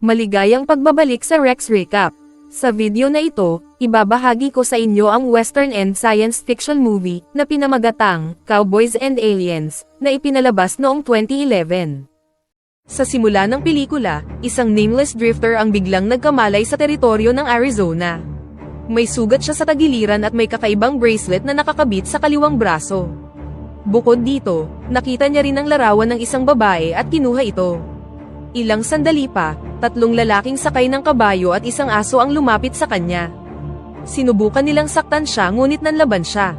Maligayang pagbabalik sa Rex Recap. Sa video na ito, ibabahagi ko sa inyo ang Western End science fiction movie na pinamagatang Cowboys and Aliens na ipinalabas noong 2011. Sa simula ng pelikula, isang nameless drifter ang biglang nagkamalay sa teritoryo ng Arizona. May sugat siya sa tagiliran at may kakaibang bracelet na nakakabit sa kaliwang braso. Bukod dito, nakita niya rin ang larawan ng isang babae at kinuha ito. Ilang sandali pa, tatlong lalaking sakay ng kabayo at isang aso ang lumapit sa kanya. Sinubukan nilang saktan siya ngunit nanlaban siya.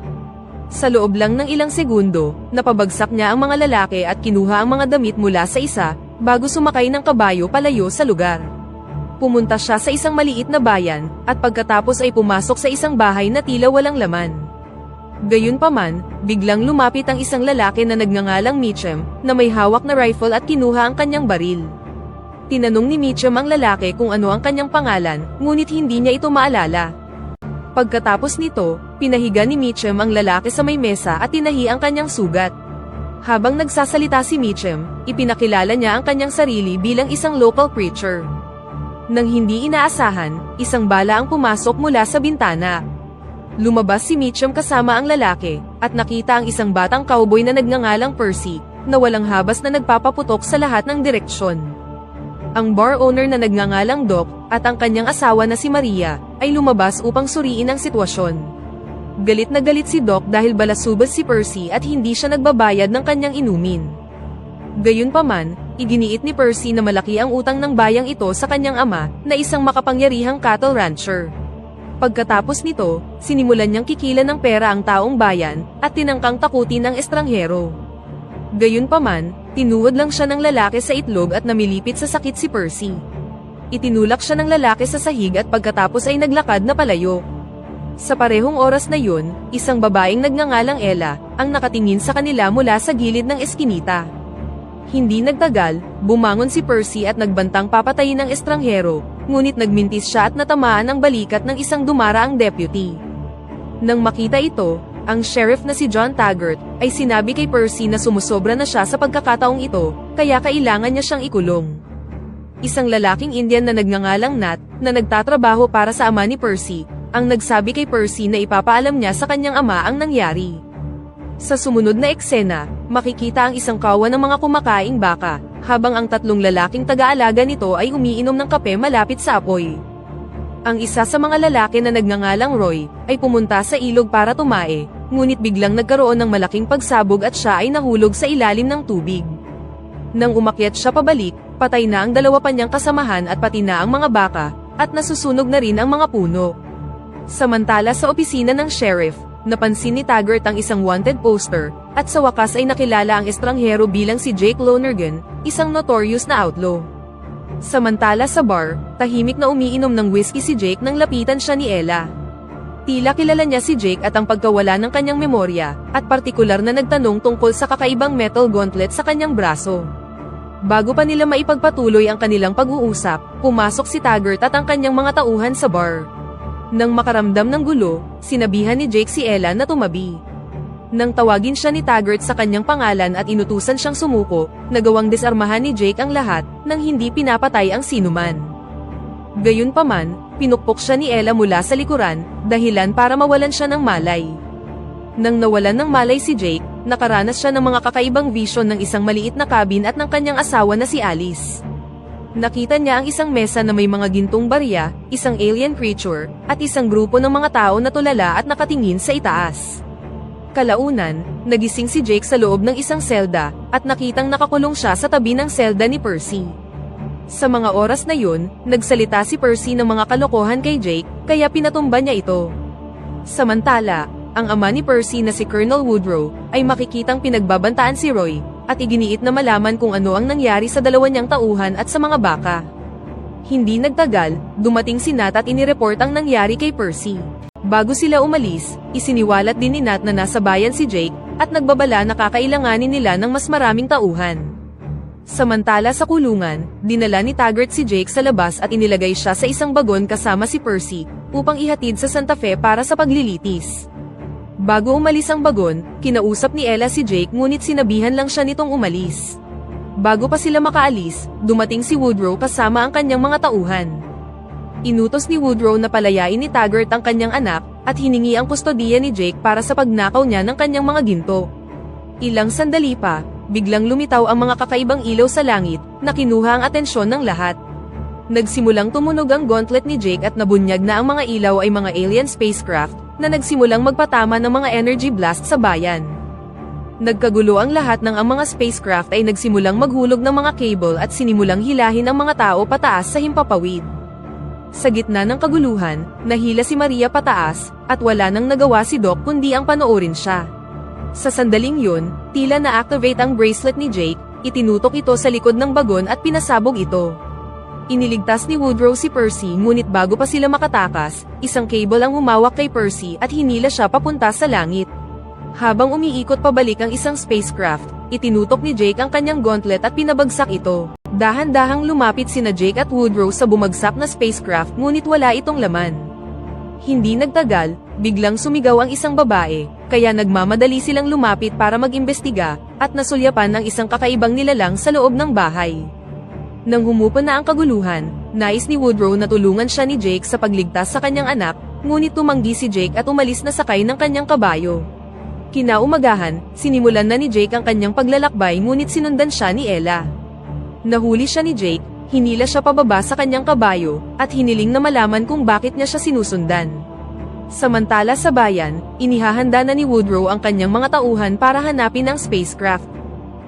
Sa loob lang ng ilang segundo, napabagsak niya ang mga lalaki at kinuha ang mga damit mula sa isa, bago sumakay ng kabayo palayo sa lugar. Pumunta siya sa isang maliit na bayan, at pagkatapos ay pumasok sa isang bahay na tila walang laman. Gayunpaman, biglang lumapit ang isang lalaki na nagngangalang Mitchem, na may hawak na rifle at kinuha ang kanyang baril. Tinanong ni Mitchem ang lalaki kung ano ang kanyang pangalan, ngunit hindi niya ito maalala. Pagkatapos nito, pinahiga ni Mitchem ang lalaki sa may mesa at tinahi ang kanyang sugat. Habang nagsasalita si Mitchem, ipinakilala niya ang kanyang sarili bilang isang local preacher. Nang hindi inaasahan, isang bala ang pumasok mula sa bintana. Lumabas si Mitchum kasama ang lalaki, at nakita ang isang batang cowboy na nagngangalang Percy, na walang habas na nagpapaputok sa lahat ng direksyon. Ang bar owner na nagngangalang Doc, at ang kanyang asawa na si Maria, ay lumabas upang suriin ang sitwasyon. Galit na galit si Doc dahil balasubas si Percy at hindi siya nagbabayad ng kanyang inumin. Gayunpaman, iginiit ni Percy na malaki ang utang ng bayang ito sa kanyang ama, na isang makapangyarihang cattle rancher. Pagkatapos nito, sinimulan niyang kikila ng pera ang taong bayan, at tinangkang takutin ng estranghero. Gayunpaman, tinuod lang siya ng lalaki sa itlog at namilipit sa sakit si Percy. Itinulak siya ng lalaki sa sahig at pagkatapos ay naglakad na palayo. Sa parehong oras na yun, isang babaeng nagngangalang Ella, ang nakatingin sa kanila mula sa gilid ng eskinita. Hindi nagtagal, bumangon si Percy at nagbantang papatayin ng estranghero, ngunit nagmintis siya at natamaan ang balikat ng isang dumaraang deputy. Nang makita ito, ang sheriff na si John Taggart ay sinabi kay Percy na sumusobra na siya sa pagkakataong ito, kaya kailangan niya siyang ikulong. Isang lalaking Indian na nagngangalang Nat, na nagtatrabaho para sa ama ni Percy, ang nagsabi kay Percy na ipapaalam niya sa kanyang ama ang nangyari. Sa sumunod na eksena, makikita ang isang kawa ng mga kumakaing baka, habang ang tatlong lalaking taga-alaga nito ay umiinom ng kape malapit sa apoy. Ang isa sa mga lalaki na nagngangalang Roy, ay pumunta sa ilog para tumae, ngunit biglang nagkaroon ng malaking pagsabog at siya ay nahulog sa ilalim ng tubig. Nang umakyat siya pabalik, patay na ang dalawa pa niyang kasamahan at pati na ang mga baka, at nasusunog na rin ang mga puno. Samantala sa opisina ng sheriff, napansin ni Taggart ang isang wanted poster, at sa wakas ay nakilala ang estranghero bilang si Jake Lonergan, isang notorious na outlaw. Samantala sa bar, tahimik na umiinom ng whiskey si Jake nang lapitan siya ni Ella. Tila kilala niya si Jake at ang pagkawala ng kanyang memorya, at partikular na nagtanong tungkol sa kakaibang metal gauntlet sa kanyang braso. Bago pa nila maipagpatuloy ang kanilang pag-uusap, pumasok si Taggart at ang kanyang mga tauhan sa bar. Nang makaramdam ng gulo, sinabihan ni Jake si Ella na tumabi. Nang tawagin siya ni Taggart sa kanyang pangalan at inutusan siyang sumuko, nagawang desarmahan ni Jake ang lahat, nang hindi pinapatay ang sinuman. Gayunpaman, pinukpok siya ni Ella mula sa likuran, dahilan para mawalan siya ng malay. Nang nawalan ng malay si Jake, nakaranas siya ng mga kakaibang vision ng isang maliit na cabin at ng kanyang asawa na si Alice. Nakita niya ang isang mesa na may mga gintong barya, isang alien creature, at isang grupo ng mga tao na tulala at nakatingin sa itaas. Kalaunan, nagising si Jake sa loob ng isang selda, at nakitang nakakulong siya sa tabi ng selda ni Percy. Sa mga oras na yun, nagsalita si Percy ng mga kalokohan kay Jake, kaya pinatumba niya ito. Samantala, ang ama ni Percy na si Colonel Woodrow, ay makikitang pinagbabantaan si Roy, at iginiit na malaman kung ano ang nangyari sa dalawa niyang tauhan at sa mga baka. Hindi nagtagal, dumating si Nat at inireport ang nangyari kay Percy. Bago sila umalis, isiniwalat din ni Nat na nasa bayan si Jake, at nagbabala na kakailanganin nila ng mas maraming tauhan. Samantala sa kulungan, dinala ni Taggart si Jake sa labas at inilagay siya sa isang bagon kasama si Percy, upang ihatid sa Santa Fe para sa paglilitis. Bago umalis ang bagon, kinausap ni Ella si Jake ngunit sinabihan lang siya nitong umalis. Bago pa sila makaalis, dumating si Woodrow kasama ang kanyang mga tauhan. Inutos ni Woodrow na palayain ni Taggart ang kanyang anak, at hiningi ang kustodiya ni Jake para sa pagnakaw niya ng kanyang mga ginto. Ilang sandali pa, biglang lumitaw ang mga kakaibang ilaw sa langit, na kinuha ang atensyon ng lahat. Nagsimulang tumunog ang gauntlet ni Jake at nabunyag na ang mga ilaw ay mga alien spacecraft, na nagsimulang magpatama ng mga energy blast sa bayan. Nagkagulo ang lahat ng ang mga spacecraft ay nagsimulang maghulog ng mga cable at sinimulang hilahin ang mga tao pataas sa himpapawid. Sa gitna ng kaguluhan, nahila si Maria pataas, at wala nang nagawa si Doc kundi ang panoorin siya. Sa sandaling yun, tila na-activate ang bracelet ni Jake, itinutok ito sa likod ng bagon at pinasabog ito. Iniligtas ni Woodrow si Percy ngunit bago pa sila makatakas, isang cable ang humawak kay Percy at hinila siya papunta sa langit. Habang umiikot pabalik ang isang spacecraft, itinutok ni Jake ang kanyang gauntlet at pinabagsak ito. Dahan-dahang lumapit sina Jake at Woodrow sa bumagsak na spacecraft ngunit wala itong laman. Hindi nagtagal, biglang sumigaw ang isang babae, kaya nagmamadali silang lumapit para mag-imbestiga, at nasulyapan ang isang kakaibang nilalang sa loob ng bahay. Nang humupa na ang kaguluhan, nais ni Woodrow na tulungan siya ni Jake sa pagligtas sa kanyang anak, ngunit tumanggi si Jake at umalis na sakay ng kanyang kabayo. Kinaumagahan, sinimulan na ni Jake ang kanyang paglalakbay ngunit sinundan siya ni Ella. Nahuli siya ni Jake, hinila siya pababa sa kanyang kabayo, at hiniling na malaman kung bakit niya siya sinusundan. Samantala sa bayan, inihahanda na ni Woodrow ang kanyang mga tauhan para hanapin ang spacecraft.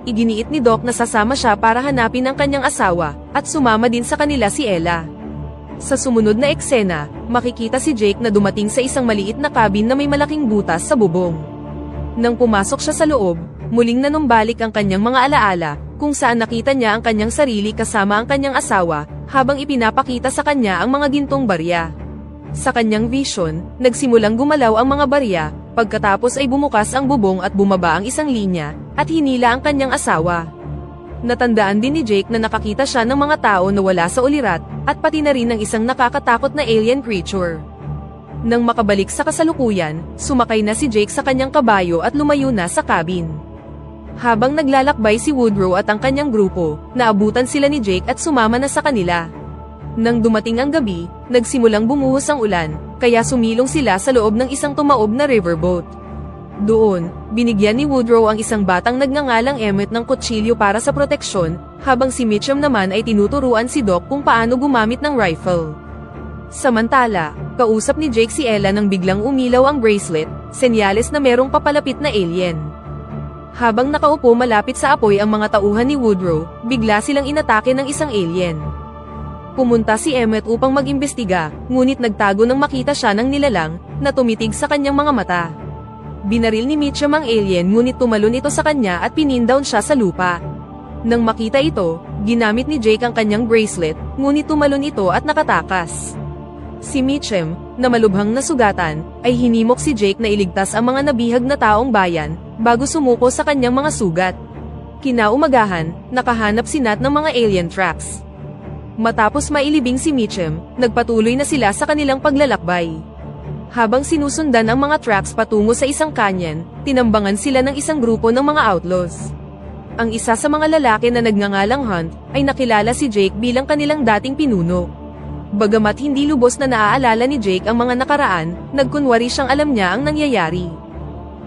Iginiit ni Doc na sasama siya para hanapin ang kanyang asawa, at sumama din sa kanila si Ella. Sa sumunod na eksena, makikita si Jake na dumating sa isang maliit na cabin na may malaking butas sa bubong. Nang pumasok siya sa loob, muling nanumbalik ang kanyang mga alaala, kung saan nakita niya ang kanyang sarili kasama ang kanyang asawa, habang ipinapakita sa kanya ang mga gintong barya. Sa kanyang vision, nagsimulang gumalaw ang mga barya, pagkatapos ay bumukas ang bubong at bumaba ang isang linya, at hinila ang kanyang asawa. Natandaan din ni Jake na nakakita siya ng mga tao na wala sa ulirat, at pati na rin ng isang nakakatakot na alien creature. Nang makabalik sa kasalukuyan, sumakay na si Jake sa kanyang kabayo at lumayo na sa cabin. Habang naglalakbay si Woodrow at ang kanyang grupo, naabutan sila ni Jake at sumama na sa kanila. Nang dumating ang gabi, nagsimulang bumuhos ang ulan, kaya sumilong sila sa loob ng isang tumaob na riverboat. Doon, binigyan ni Woodrow ang isang batang nagngangalang Emmett ng kutsilyo para sa proteksyon, habang si Mitchum naman ay tinuturuan si Doc kung paano gumamit ng rifle. Samantala, kausap ni Jake si Ella nang biglang umilaw ang bracelet, senyales na merong papalapit na alien. Habang nakaupo malapit sa apoy ang mga tauhan ni Woodrow, bigla silang inatake ng isang alien. Pumunta si Emmett upang mag-imbestiga, ngunit nagtago nang makita siya ng nilalang, na tumitig sa kanyang mga mata. Binaril ni Mitchum ang alien ngunit tumalon ito sa kanya at pinindown siya sa lupa. Nang makita ito, ginamit ni Jake ang kanyang bracelet, ngunit tumalon ito at nakatakas. Si Mitchum, na malubhang nasugatan, ay hinimok si Jake na iligtas ang mga nabihag na taong bayan, bago sumuko sa kanyang mga sugat. Kinaumagahan, nakahanap si Nat ng mga alien tracks. Matapos mailibing si Mitchum, nagpatuloy na sila sa kanilang paglalakbay. Habang sinusundan ang mga tracks patungo sa isang canyon, tinambangan sila ng isang grupo ng mga outlaws. Ang isa sa mga lalaki na nagngangalang Hunt, ay nakilala si Jake bilang kanilang dating pinuno. Bagamat hindi lubos na naaalala ni Jake ang mga nakaraan, nagkunwari siyang alam niya ang nangyayari.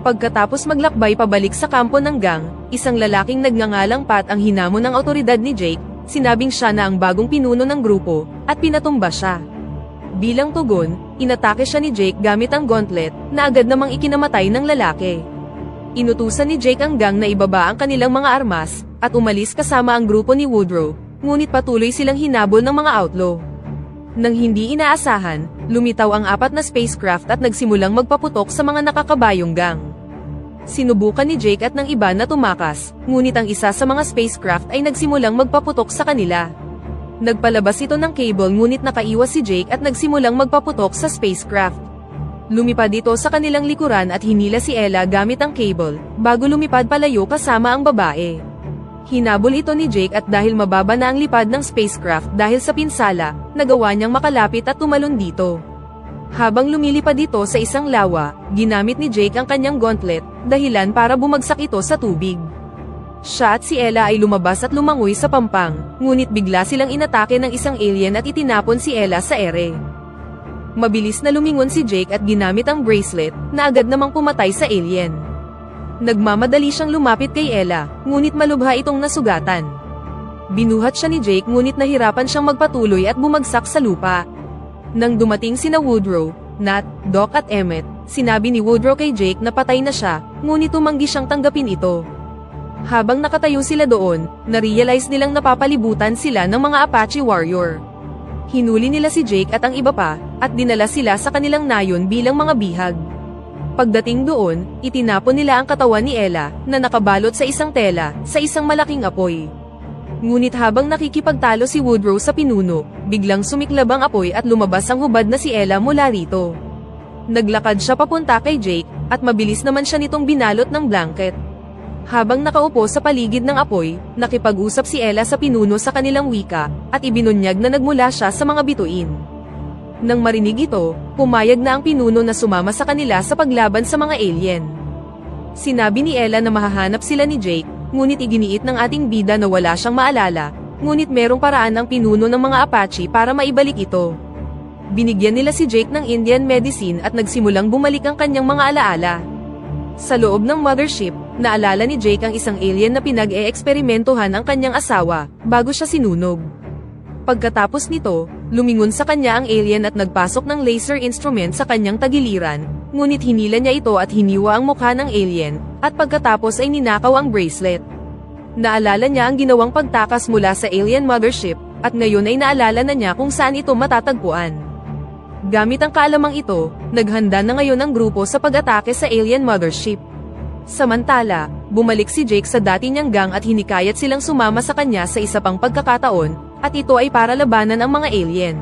Pagkatapos maglakbay pabalik sa kampo ng gang, isang lalaking nagngangalang Pat ang hinamon ng autoridad ni Jake, sinabing siya na ang bagong pinuno ng grupo, at pinatumba siya. Bilang tugon, inatake siya ni Jake gamit ang gauntlet, na agad namang ikinamatay ng lalaki. Inutusan ni Jake ang gang na ibaba ang kanilang mga armas, at umalis kasama ang grupo ni Woodrow, ngunit patuloy silang hinabol ng mga outlaw. Nang hindi inaasahan, lumitaw ang apat na spacecraft at nagsimulang magpaputok sa mga nakakabayong gang. Sinubukan ni Jake at ng iba na tumakas, ngunit ang isa sa mga spacecraft ay nagsimulang magpaputok sa kanila. Nagpalabas ito ng cable ngunit nakaiwas si Jake at nagsimulang magpaputok sa spacecraft. Lumipad ito sa kanilang likuran at hinila si Ella gamit ang cable, bago lumipad palayo kasama ang babae. Hinabol ito ni Jake at dahil mababa na ang lipad ng spacecraft dahil sa pinsala, nagawa niyang makalapit at tumalon dito. Habang lumilipad ito sa isang lawa, ginamit ni Jake ang kanyang gauntlet, dahilan para bumagsak ito sa tubig. Siya at si Ella ay lumabas at lumangoy sa pampang, ngunit bigla silang inatake ng isang alien at itinapon si Ella sa ere. Mabilis na lumingon si Jake at ginamit ang bracelet, na agad namang pumatay sa alien. Nagmamadali siyang lumapit kay Ella, ngunit malubha itong nasugatan. Binuhat siya ni Jake ngunit nahirapan siyang magpatuloy at bumagsak sa lupa. Nang dumating sina Woodrow, Nat, Doc at Emmett, sinabi ni Woodrow kay Jake na patay na siya, ngunit tumanggi siyang tanggapin ito. Habang nakatayo sila doon, na-realize nilang napapalibutan sila ng mga Apache warrior. Hinuli nila si Jake at ang iba pa, at dinala sila sa kanilang nayon bilang mga bihag. Pagdating doon, itinapon nila ang katawan ni Ella, na nakabalot sa isang tela, sa isang malaking apoy. Ngunit habang nakikipagtalo si Woodrow sa pinuno, biglang sumiklab ang apoy at lumabas ang hubad na si Ella mula rito. Naglakad siya papunta kay Jake, at mabilis naman siya nitong binalot ng blanket. Habang nakaupo sa paligid ng apoy, nakipag-usap si Ella sa pinuno sa kanilang wika, at ibinunyag na nagmula siya sa mga bituin. Nang marinig ito, pumayag na ang pinuno na sumama sa kanila sa paglaban sa mga alien. Sinabi ni Ella na mahahanap sila ni Jake, ngunit iginiit ng ating bida na wala siyang maalala, ngunit merong paraan ng pinuno ng mga Apache para maibalik ito. Binigyan nila si Jake ng Indian medicine at nagsimulang bumalik ang kanyang mga alaala. Sa loob ng mothership, naalala ni Jake ang isang alien na pinag-e-eksperimentohan ang kanyang asawa, bago siya sinunog. Pagkatapos nito, lumingon sa kanya ang alien at nagpasok ng laser instrument sa kanyang tagiliran, ngunit hinila niya ito at hiniwa ang mukha ng alien, at pagkatapos ay ninakaw ang bracelet. Naalala niya ang ginawang pagtakas mula sa alien mothership, at ngayon ay naalala na niya kung saan ito matatagpuan. Gamit ang kaalamang ito, naghanda na ngayon ang grupo sa pag-atake sa alien mothership. Samantala, bumalik si Jake sa dati niyang gang at hinikayat silang sumama sa kanya sa isa pang pagkakataon, at ito ay para labanan ang mga alien.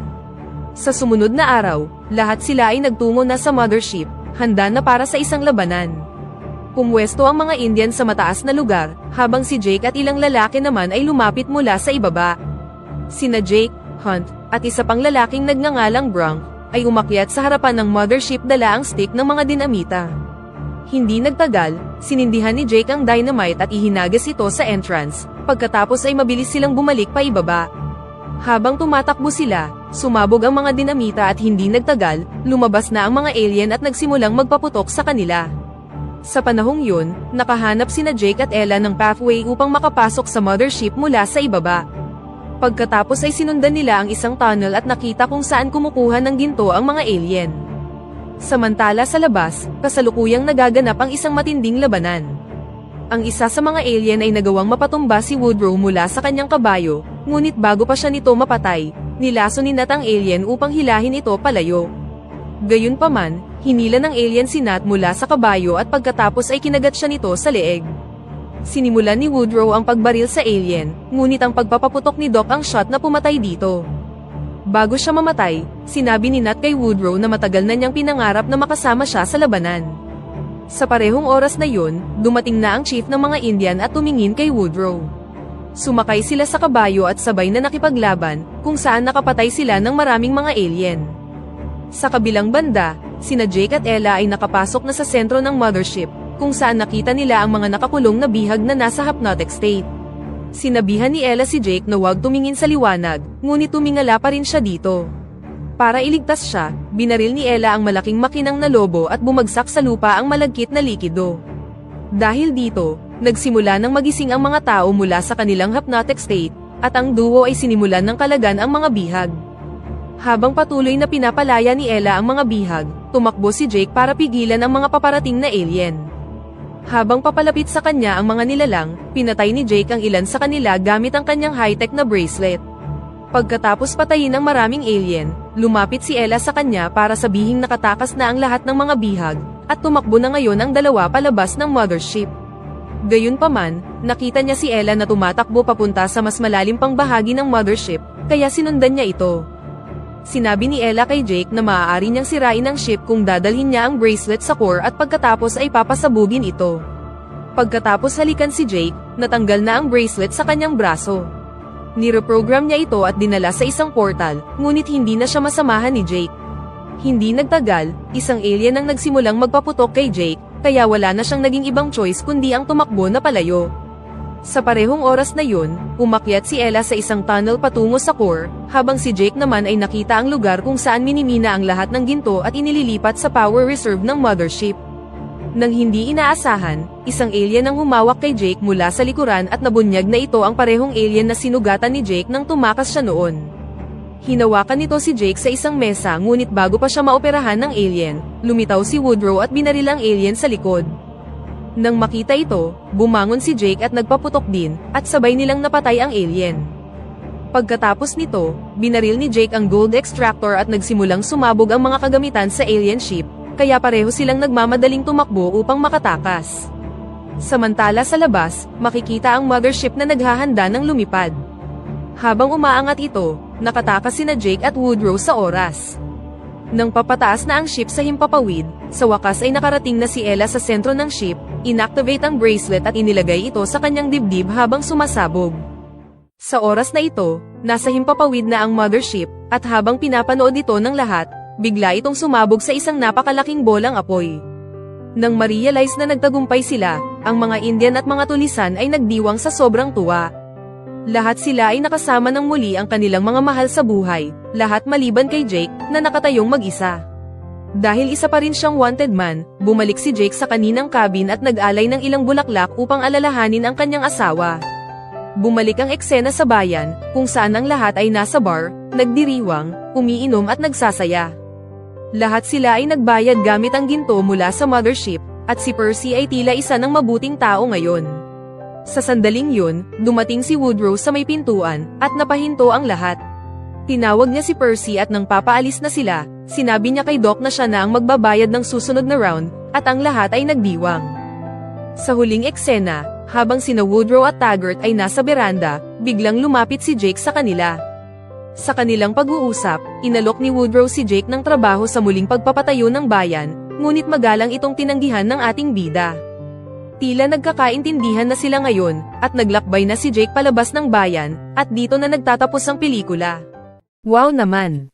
Sa sumunod na araw, lahat sila ay nagtungo na sa mothership, handa na para sa isang labanan. Pumwesto ang mga Indian sa mataas na lugar, habang si Jake at ilang lalaki naman ay lumapit mula sa ibaba. Sina Jake, Hunt, at isa pang lalaking nagngangalang Bronk, ay umakyat sa harapan ng mothership dala ang stick ng mga dinamita. Hindi nagtagal, sinindihan ni Jake ang dynamite at ihinagas ito sa entrance, pagkatapos ay mabilis silang bumalik pa ibaba. Habang tumatakbo sila, sumabog ang mga dinamita at hindi nagtagal, lumabas na ang mga alien at nagsimulang magpaputok sa kanila. Sa panahong yun, nakahanap sina Jake at Ella ng pathway upang makapasok sa mothership mula sa ibaba. Pagkatapos ay sinundan nila ang isang tunnel at nakita kung saan kumukuha ng ginto ang mga alien. Samantala sa labas, kasalukuyang nagaganap ang isang matinding labanan. Ang isa sa mga alien ay nagawang mapatumba si Woodrow mula sa kanyang kabayo, ngunit bago pa siya nito mapatay, nilaso ni Nat ang alien upang hilahin ito palayo. Gayunpaman, hinila ng alien si Nat mula sa kabayo at pagkatapos ay kinagat siya nito sa leeg. Sinimulan ni Woodrow ang pagbaril sa alien, ngunit ang pagpapaputok ni Doc ang shot na pumatay dito. Bago siya mamatay, sinabi ni Nat kay Woodrow na matagal na niyang pinangarap na makasama siya sa labanan. Sa parehong oras na yun, dumating na ang chief ng mga Indian at tumingin kay Woodrow. Sumakay sila sa kabayo at sabay na nakipaglaban, kung saan nakapatay sila ng maraming mga alien. Sa kabilang banda, sina Jake at Ella ay nakapasok na sa sentro ng mothership, kung saan nakita nila ang mga nakakulong na bihag na nasa hypnotic state. Sinabihan ni Ella si Jake na huwag tumingin sa liwanag, ngunit tumingala pa rin siya dito. Para iligtas siya, binaril ni Ella ang malaking makinang na lobo at bumagsak sa lupa ang malagkit na likido. Dahil dito, nagsimula ng magising ang mga tao mula sa kanilang hypnotic state, at ang duo ay sinimulan ng kalagan ang mga bihag. Habang patuloy na pinapalaya ni Ella ang mga bihag, tumakbo si Jake para pigilan ang mga paparating na alien. Habang papalapit sa kanya ang mga nilalang, pinatay ni Jake ang ilan sa kanila gamit ang kanyang high-tech na bracelet. Pagkatapos patayin ng maraming alien, lumapit si Ella sa kanya para sabihing nakatakas na ang lahat ng mga bihag, at tumakbo na ngayon ang dalawa palabas ng mothership. Gayunpaman, nakita niya si Ella na tumatakbo papunta sa mas malalim pang bahagi ng mothership, kaya sinundan niya ito. Sinabi ni Ella kay Jake na maaari niyang sirain ang ship kung dadalhin niya ang bracelet sa core at pagkatapos ay papasabugin ito. Pagkatapos halikan si Jake, natanggal na ang bracelet sa kanyang braso. Nireprogram niya ito at dinala sa isang portal, ngunit hindi na siya masamahan ni Jake. Hindi nagtagal, isang alien ang nagsimulang magpaputok kay Jake, kaya wala na siyang naging ibang choice kundi ang tumakbo na palayo. Sa parehong oras na yun, umakyat si Ella sa isang tunnel patungo sa core, habang si Jake naman ay nakita ang lugar kung saan minimina ang lahat ng ginto at inililipat sa power reserve ng mothership. Nang hindi inaasahan, isang alien ang humawak kay Jake mula sa likuran at nabunyag na ito ang parehong alien na sinugatan ni Jake nang tumakas siya noon. Hinawakan nito si Jake sa isang mesa ngunit bago pa siya maoperahan ng alien, lumitaw si Woodrow at binaril ang alien sa likod. Nang makita ito, bumangon si Jake at nagpaputok din, at sabay nilang napatay ang alien. Pagkatapos nito, binaril ni Jake ang gold extractor at nagsimulang sumabog ang mga kagamitan sa alien ship, kaya pareho silang nagmamadaling tumakbo upang makatakas. Samantala sa labas, makikita ang mothership na naghahanda ng lumipad. Habang umaangat ito, nakatakas sina Jake at Woodrow sa oras. Nang papataas na ang ship sa himpapawid, sa wakas ay nakarating na si Ella sa sentro ng ship, inactivate ang bracelet at inilagay ito sa kanyang dibdib habang sumasabog. Sa oras na ito, nasa himpapawid na ang mothership, at habang pinapanood ito ng lahat, bigla itong sumabog sa isang napakalaking bolang apoy. Nang ma-realize na nagtagumpay sila, ang mga Indian at mga tulisan ay nagdiwang sa sobrang tuwa. Lahat sila ay nakasama ng muli ang kanilang mga mahal sa buhay, lahat maliban kay Jake, na nakatayong mag-isa. Dahil isa pa rin siyang wanted man, bumalik si Jake sa kaninang cabin at nag-alay ng ilang bulaklak upang alalahanin ang kanyang asawa. Bumalik ang eksena sa bayan, kung saan ang lahat ay nasa bar, nagdiriwang, umiinom at nagsasaya. Lahat sila ay nagbayad gamit ang ginto mula sa mothership, at si Percy ay tila isa ng mabuting tao ngayon. Sa sandaling yun, dumating si Woodrow sa may pintuan, at napahinto ang lahat. Tinawag niya si Percy at nang papaalis na sila, sinabi niya kay Doc na siya na ang magbabayad ng susunod na round, at ang lahat ay nagdiwang. Sa huling eksena, habang sina Woodrow at Taggart ay nasa beranda, biglang lumapit si Jake sa kanila. Sa kanilang pag-uusap, inalok ni Woodrow si Jake ng trabaho sa muling pagpapatayo ng bayan, ngunit magalang itong tinanggihan ng ating bida. Tila nagkakaintindihan na sila ngayon, at naglakbay na si Jake palabas ng bayan, at dito na nagtatapos ang pelikula. Wow naman!